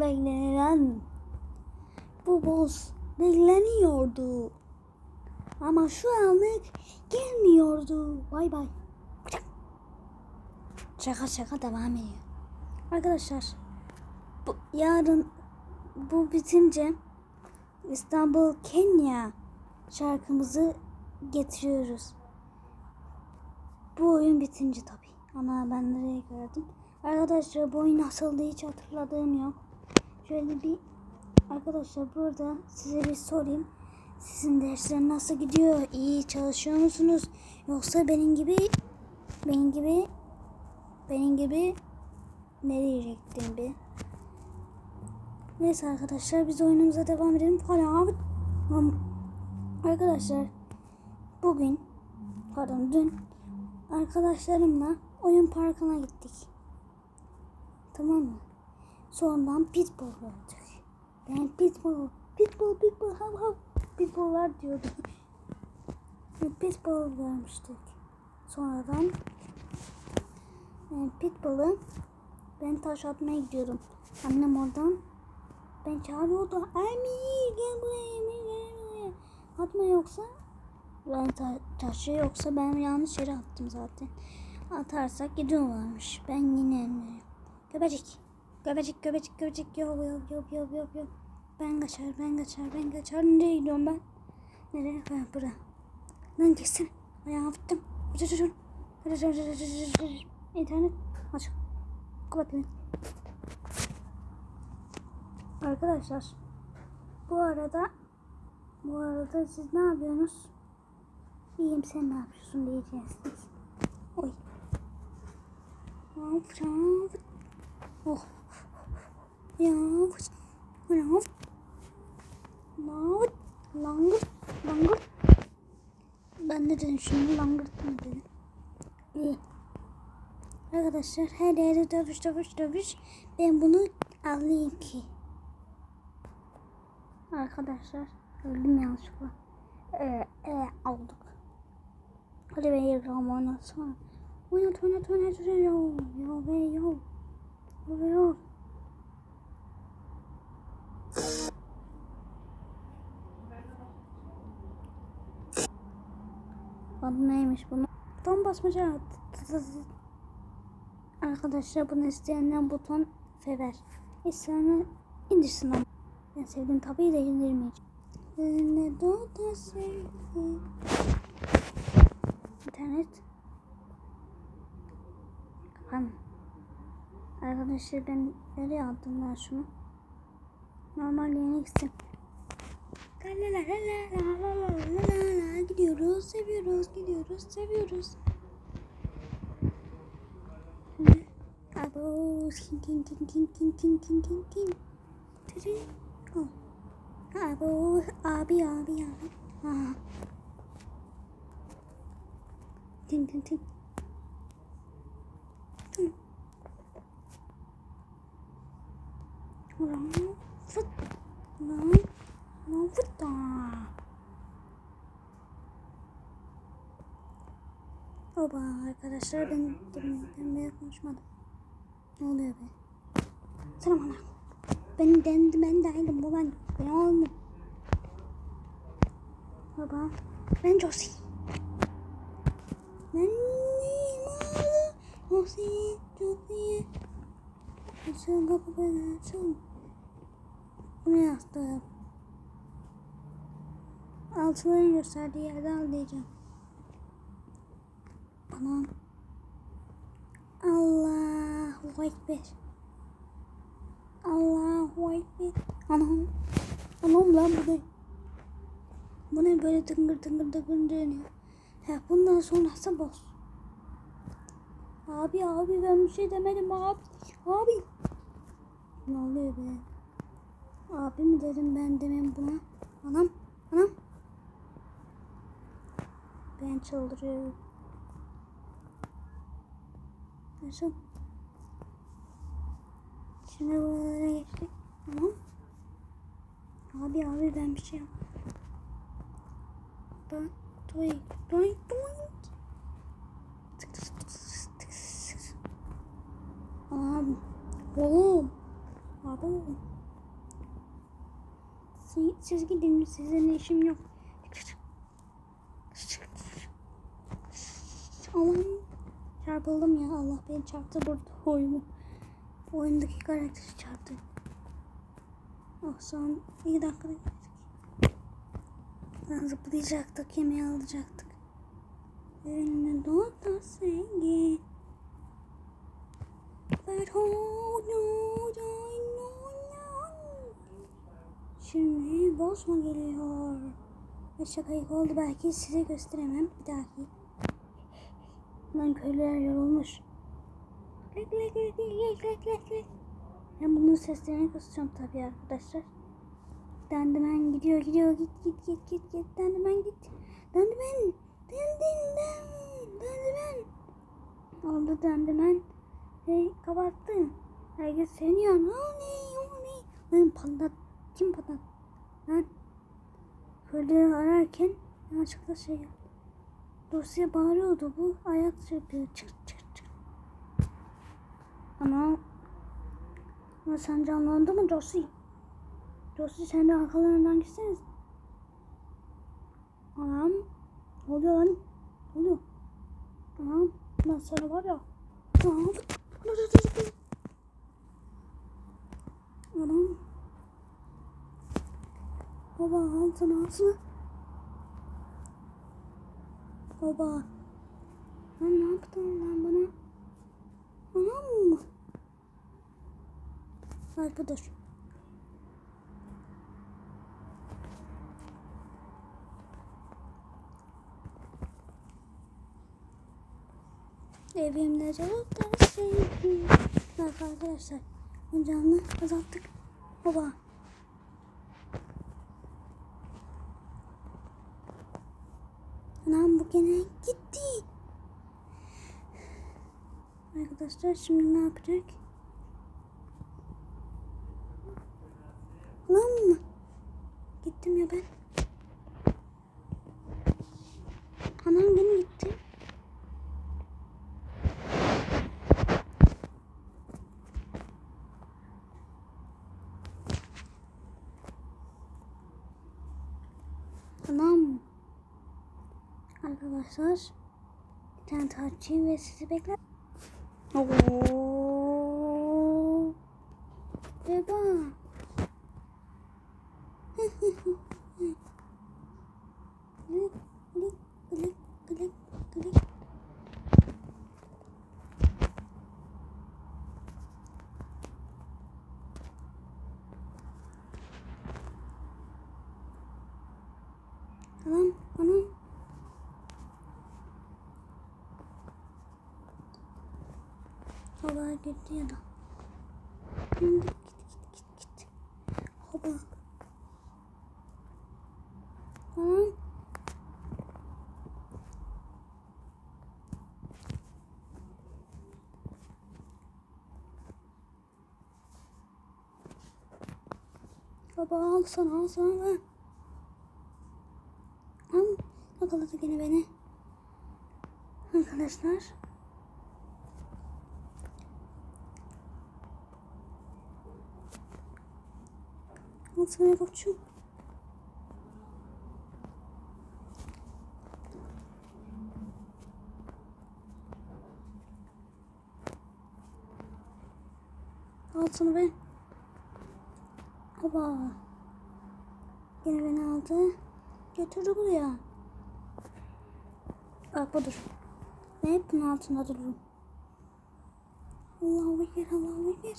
beklenen bu boss bekleniyordu. Ama şu anlık gelmiyordu. Bay bay. Şaka şaka devam ediyor. Arkadaşlar bu, yarın bu bitince İstanbul Kenya şarkımızı getiriyoruz. Bu oyun bitince tabii. Ana ben nereye gördüm. Arkadaşlar bu oyun nasıldı hiç hatırladığım yok. Şöyle bir arkadaşlar burada size bir sorayım. Sizin dersler nasıl gidiyor? İyi çalışıyor musunuz? Yoksa benim gibi benim gibi benim gibi ne diyecektim bir? Neyse arkadaşlar biz oyunumuza devam edelim. Falan. Arkadaşlar bugün pardon dün arkadaşlarımla oyun parkına gittik. Tamam mı? Sonradan pitbull gördük. Ben pitbull, pitbull, pitbull, hav hav, pitbulllar diyordum. Pitbull görmüştük. Sonradan yani pitbull'ı ben taş atmaya gidiyorum. Annem oradan ben çağırıyordu. Emir gel buraya Emir gel buraya. Atma yoksa ben ta taşı yoksa ben yanlış yere attım zaten. Atarsak gidiyorlarmış. Ben yine Emir'im. Göbecik. Göbecik göbecik göbecik. Yok yok yok yok yok yok. Ben kaçar ben kaçar ben kaçar. Nereye gidiyorum ben? Nereye? Ha bura. Lan gitsene. Ayağımı fıttım. İnternet açık. Kapat beni. Arkadaşlar bu arada bu arada siz ne yapıyorsunuz? İyiyim sen ne yapıyorsun diyeceksiniz. Oy. Oh. Ya. Ya. Langırt. Langırt. Langırt. Ben de dedim şimdi langırt mı dedim. İyi. Arkadaşlar her yerde dövüş dövüş dövüş. Ben bunu alayım ki. Arkadaşlar öldüm yanlışlıkla. Ee, e, aldık. Hadi be yırgam oynatsana. Oynat oynat oynat oynat. Yo yo yo. Yo yo. Adı neymiş bunun? Buton basmaca. Arkadaşlar bunu isteyenler buton fever. İsteyenler indirsin ama. Ben sevdim tabii de indirmeyeceğim. İnternet. Kapan. Arkadaşlar ben nereye aldım ben şunu? Normal yerine gitsin. La la la la la la la la la gidiyoruz, seviyoruz, gidiyoruz, seviyoruz. Abo, king king king king king king king king king. Tiri. Abo, abi abi abi. Ah. Ting ting ting. Ting. Lan fıt. Lan. Lan fıt da. Oba arkadaşlar ben ben, böyle konuşmadım. Ne oluyor be? Selam ana. Ben dendi ben değilim bu ben. Ben olmam. Baba. Ben Josie. Ben neyim abi? Josie. Josie. Açın kapı beni açın. Bu ne yaptım? Altıların gösterdiği yerde al diyeceğim. Anam. Allahu Ekber. Allahu Ekber. Anam. Anam lan bu ne? Bu ne böyle tıngır tıngır tıngır dönüyor. Ya bundan sonrası boz. Abi abi ben bir şey demedim abi. Abi. Ne oluyor be? Abi mi dedim ben demem buna. Anam. Anam. Ben çıldırıyorum. Nasıl? Şimdi buralara geçtik. Tamam. Abi abi ben bir şey yap. Ben doy doy doy. Tık tık tık tık tık tık. Oğlum. Siz, siz gidin sizinle işim yok. Çarpıldım ya Allah beni çarptı burada oyunu. Oyundaki karakteri çarptı. Oh son iki dakikada geldik. Zıplayacaktık yemeği alacaktık. Önüne doğdu sevgi. But hold Şimdi boss mu geliyor? Ve şakayık oldu belki size gösteremem bir dahaki. Lan köylüler yorulmuş. Lek lek lek lek lek lek lek. Ben bunun seslerini kısacağım tabii arkadaşlar. Dendimen gidiyor gidiyor git git git git git Dendimen git. Dendimen. Dendimen. Dendimen. Oldu Dendimen. Hey kapattı. Herkes seviniyor. O ne o ne. Lan patlat. Kim patlat? Lan. Köylüleri ararken yanlışlıkla şey yaptı. Dosya bağırıyordu bu. Ayak yapıyor. Çık çık çık. Ama ama sen canlandı mı Josie? Josie sen de arkalarından gitseniz. Anam. Ne oluyor lan? Ne oluyor? Anam. Ben sana var ya. Anam. Anam. Baba altına altına. Baba. Lan ne yaptın lan bana? Anam mı? Budur. Evimde çocuklar sevgi. Bak arkadaşlar. Ocağını azalttık. Baba. Bu gene gitti. Arkadaşlar şimdi ne yapacak? Lan mı? Gittim ya ben. Anam gene gitti. Anam. Arkadaşlar bir tane tartışayım ve sizi bekler. Oo. Beba. gitti ya da. Git git git git. Hoba. Anam. Baba al sana al sana ver. Al yakaladı gene beni. Arkadaşlar. Sana koçum. Al sana be. Hoba. Yine beni aldı. Götürdü buraya. Bak budur. Ben hep bunun altında dururum. Allahu Ekber, Allahu Ekber.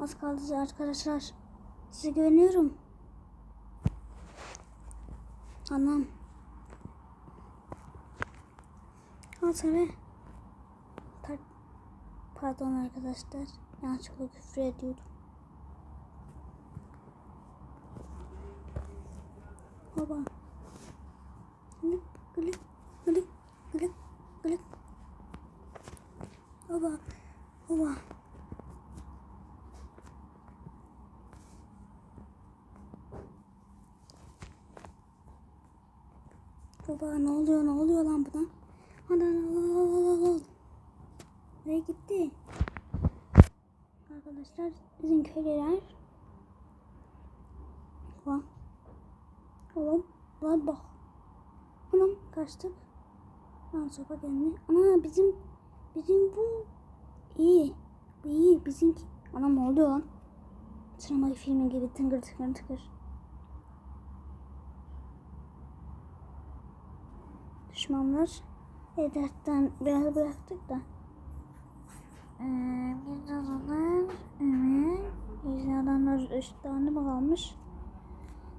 Az kaldı arkadaşlar. Size güveniyorum. Anam. Al sana. Pa- Pardon arkadaşlar. Yanlışlıkla küfür ediyordum. Baba. Glık glık Baba ne oluyor ne oluyor lan buna? Ana Nereye gitti? Arkadaşlar bizim köylüler. Ulan. Oğlum. Ulan bak. Anam kaçtık. Lan sopa geldi. Ana bizim bizim bu iyi. Bu iyi. Bizimki. Anam ne oluyor lan? Sinema filmi gibi tıngır tıngır tıngır. Düşmanlar Edat'tan biraz bıraktık da. Ee, bir adamlar evet.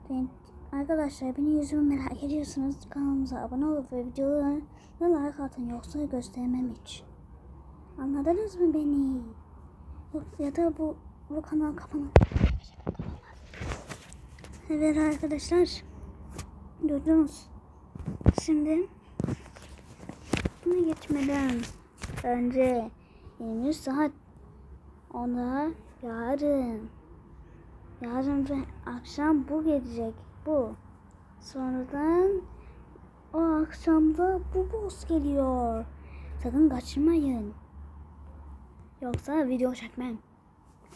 Ben, arkadaşlar beni yüzümü merak ediyorsanız kanalımıza abone olup ve videolara like atın yoksa göstermem hiç. Anladınız mı beni? Ya da bu bu kanal kapanır. Evet arkadaşlar. Gördünüz. Şimdi buna geçmeden önce 23 saat. Ona yarın. Yarın ve akşam bu gelecek bu. Sonradan o akşamda bu boss geliyor. Sakın kaçırmayın. Yoksa video çekmem.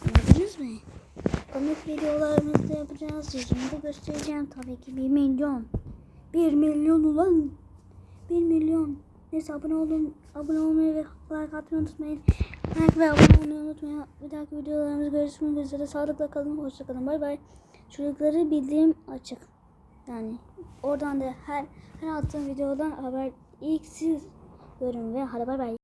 Anladınız mı? Komik videolarımızı da yapacağız. Yüzümü göstereceğim. Tabii ki 1 milyon. 1 milyon ulan. 1 milyon Neyse abone olun, abone olmayı ve like atmayı unutmayın. Like ve abone olmayı unutmayın. Bir dahaki videolarımızda görüşmek üzere. Sağlıkla kalın, hoşça kalın. Bay bay. Çocukları bildirim açık. Yani oradan da her her attığım videodan haber ilk siz görün ve hadi bay bay.